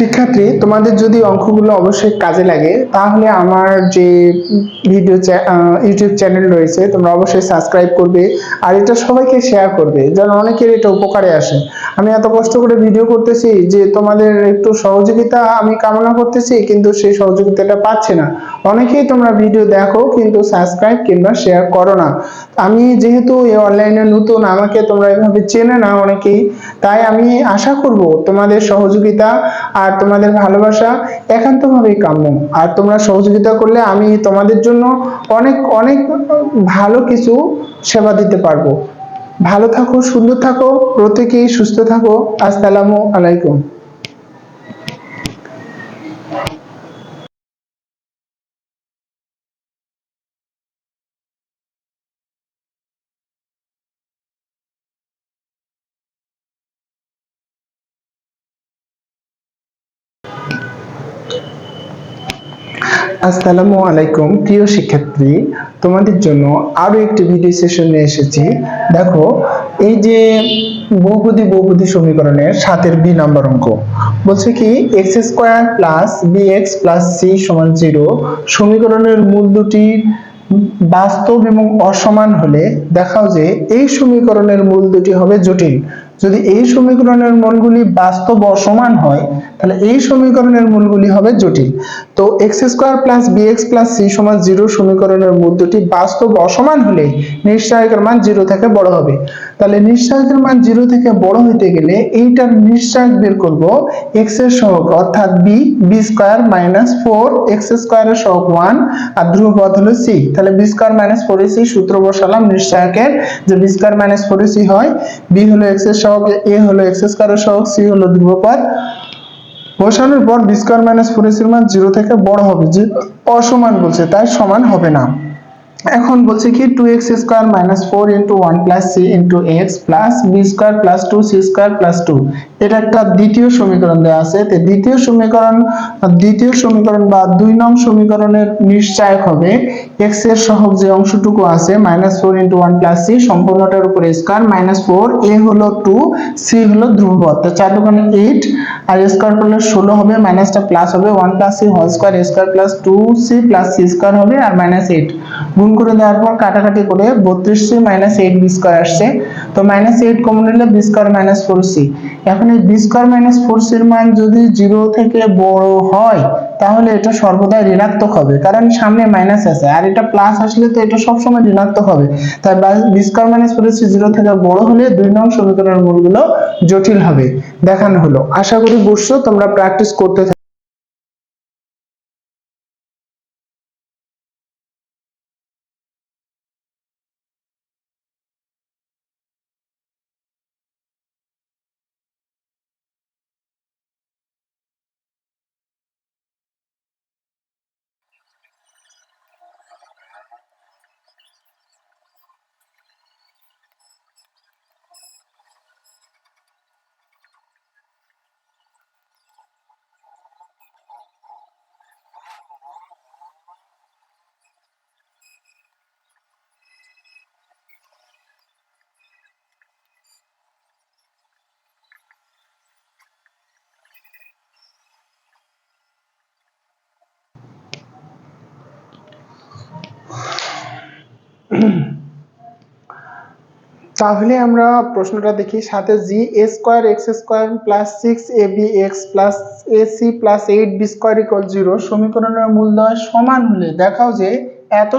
শিক্ষার্থী, তোমাদের যদি অঙ্কগুলো অবশ্যই কাজে লাগে, তাহলে আমার যে ভিডিও ইউটিউব চ্যানেল রয়েছে, তোমরা অবশ্যই সাবস্ক্রাইব করবে আর এটা সবাইকে শেয়ার করবে, যেন অনেকের এটা উপকারে আসে। আমি এত কষ্ট করে ভিডিও করতেছি যে তোমাদের একটু সহযোগিতা আমি কামনা করতেছি, কিন্তু সেই সহযোগিতাটা পাচ্ছি না। অনেকেই তোমরা ভিডিও দেখো, কিন্তু সাবস্ক্রাইব কিংবা শেয়ার করো না। আমি যেহেতু এই অনলাইনে নতুন, আমাকে তোমরা এভাবে চেনে না অনেকেই, তাই আমি আশা করব তোমাদের সহযোগিতা আর তোমাদের ভালোবাসা একান্তভাবেই কাম্য। আর তোমরা সহযোগিতা করলে আমি তোমাদের জন্য অনেক অনেক ভালো কিছু সেবা দিতে পারব। ভালো থাকো, সুন্দর থাকো, প্রত্যেকেই সুস্থ থাকো। আসসালামু আলাইকুম। আসসালামু আলাইকুম, প্রিয় শিক্ষার্থী। তোমাদের জন্য আরও একটি ভিডিও সেশন এসেছি। দেখো, এই যে বহুপদী বহুপদী সমীকরণের সাতের বি নাম্বার অঙ্ক, বলছে কি x square plus b x plus c সমান জিরো সমীকরণের মূল দুটি বাস্তব এবং অসমান হলে দেখাও যে এই সমীকরণের মূল দুটি হবে জটিল। যদি এই সমীকরণের মূলগুলি বাস্তব অসমান হয়, তাহলে এই সমীকরণের মূলগুলি হবে জটিল। তো x square plus b x plus c সমান জিরো সমীকরণের মূল দুটি বাস্তব অসমান হলে নিশ্চয়কের মান জিরো থেকে বড় হবে। তাহলে নিশ্চয়কের মান জিরো থেকে বড় হইতে গেলে এইটার নিশ্চয়ক বের করব এক্সের সহগ, অর্থাৎ b b square minus four x স্কোয়ারের সহগ ওয়ান আর ধ্রুবপদ হলো সি তাহলে b square minus four c সূত্র বসালাম নিঃশ্বাসের যে b square minus four c হয় বি হলো এক্সের সহগ এ হলো এক্স স্কোয়ারের সহগ সি হলো ধ্রুব ধ্রুবপদ বসানোর পর বি স্কোয়ার মাইনাস ফোর এর মান জিরো থেকে বড় হবে, যে অসমান বলছে, তাই সমান হবে না। এখন বলছে কি two x square minus four into one plus c into x plus b square plus two c square plus two এটা একটা দ্বিতীয় সমীকরণ দেওয়া আছে। দ্বিতীয় সমীকরণ দ্বিতীয় সমীকরণ বা দুই নং সমীকরণের নিশ্চয়ক হবে এক্সের সহগ যে অংশটুকু আছে minus four into one plus c সম্পূর্ণটার উপরে স্কোয়ার মাইনাস ফোর এ হলো টু সি হলো ধ্রুবপদ তো চার দোকানে এইট আর স্কোয়ার করলে ষোলো হবে মাইনাসটা প্লাস হবে one plus c whole square square plus two c plus c square হবে, আর মাইনাস এইট গুণ করে দেওয়ার পর কাটাকাটি করে বত্রিশ c minus eight b square আসছে। তো মাইনাস এইট কমন নিলে b square minus four c এখন এই বি স্কোয়ার মাইনাস ফোর মান যদি জিরো থেকে বড় হয়, তাহলে এটা সর্বদাই ঋণাত্মক হবে। কারণ সামনে মাইনাস আছে, আর এটা প্লাস আসলে তো এটা সবসময় ঋণাত্মক হবে। তাই b square minus four c zero থেকে বড় হলে দুই নং সমীকরণের মূলগুলো জটিল হবে। দেখানো হলো। আশা করি বুঝছ, তোমরা প্র্যাকটিস করতে তাহলে আমরা প্রশ্নটা দেখি, সাথে জি a square x square plus six a b x plus a c plus eight b square equal zero সমীকরণের মূলদয় সমান হলে দেখাও যে এত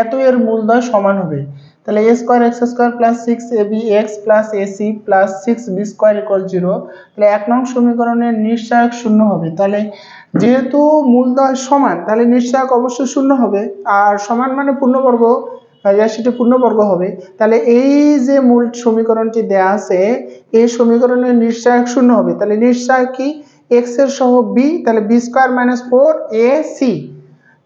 এত এর মূলদয় সমান হবে। তাহলে a square x square plus six a b x plus a c plus six b square equal zero তাহলে এক নং সমীকরণের নিশ্চয়ক শূন্য হবে। তাহলে যেহেতু মূলদয় সমান, তাহলে নিশ্চয়ক অবশ্যই শূন্য হবে। আর সমান মানে পূর্ণবর্গ রাশিটি পূর্ণবর্গ হবে। তাহলে এই যে মূল সমীকরণটি দেয়া আছে, এই সমীকরণের নিশ্চয়ক শূন্য হবে। তাহলে নিশ্চয় কি? এক্সের সহ বি তাহলে b square minus four a c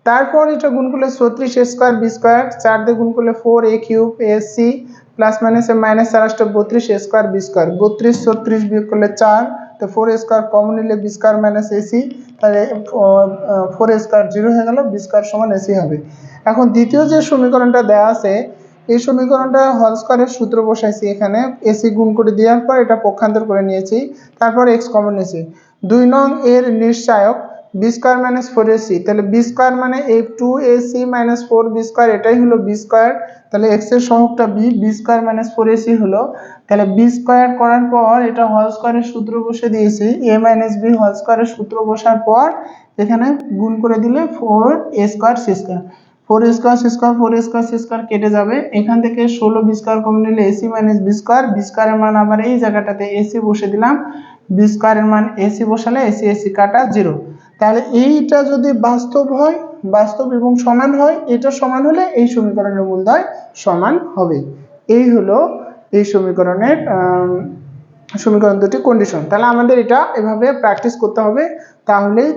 তারপর এটা গুণ করলে ছত্রিশ এ স্কোয়ার বি স্কোয়ার চার দিয়ে গুণ করলে four a cube a c plus minus minus চার আসটা বত্রিশ এ স্কোয়ার বি স্কোয়ার বত্রিশ, ছত্রিশ বিয়োগ করলে চার, তো ফোর স্কোয়ার কমন নিলে বি স্কোয়ার মাইনাস এসি তাহলে ফোর স্কোয়ার জিরো হয়ে গেল বি স্কোয়ার সমান এসি হবে। এখন দ্বিতীয় যে সমীকরণটা দেওয়া আছে, এই সমীকরণটা হল স্কয়ারের সূত্র বসাইছি এখানে এসি গুণ করে দেওয়ার পর এটা পক্ষান্তর করে নিয়েছি, তারপর এক্স কমন নিয়েছি। দুই নং এর নিশ্চায়ক b square minus four ac তাহলে বি স্কোয়ার মানে এই two ac minus four b square এটাই হলো বি স্কোয়ার তাহলে এক্সের সহগটা b b square minus four ac হলো, তাহলে বি স্কোয়ার করার পর এটা হল স্কোয়ারের সূত্র বসে দিয়েছি এ মাইনাস বি হল স্কোয়ারের সূত্র বসার পর এখানে গুণ করে দিলে four a square c square four square c square four square c square কেটে যাবে। এখান থেকে ষোলো বি স্কোয়ার কমে নিলে ac minus b square b স্কোয়ারের মান আবার এই জায়গাটাতে এসি বসে দিলাম। বি স্কোয়ারের মান এসি বসালে এসি এসি কাটা জিরো তাহলে এইটা যদি বাস্তব হয়, বাস্তব এবং সমান হয়, এটা সমান হলে এই সমীকরণের মূলদয় সমান হবে। এই হলো এই সমীকরণের সমীকরণ দুটি কন্ডিশন তাহলে আমাদের এটা এভাবে প্র্যাকটিস করতে হবে, তাহলেই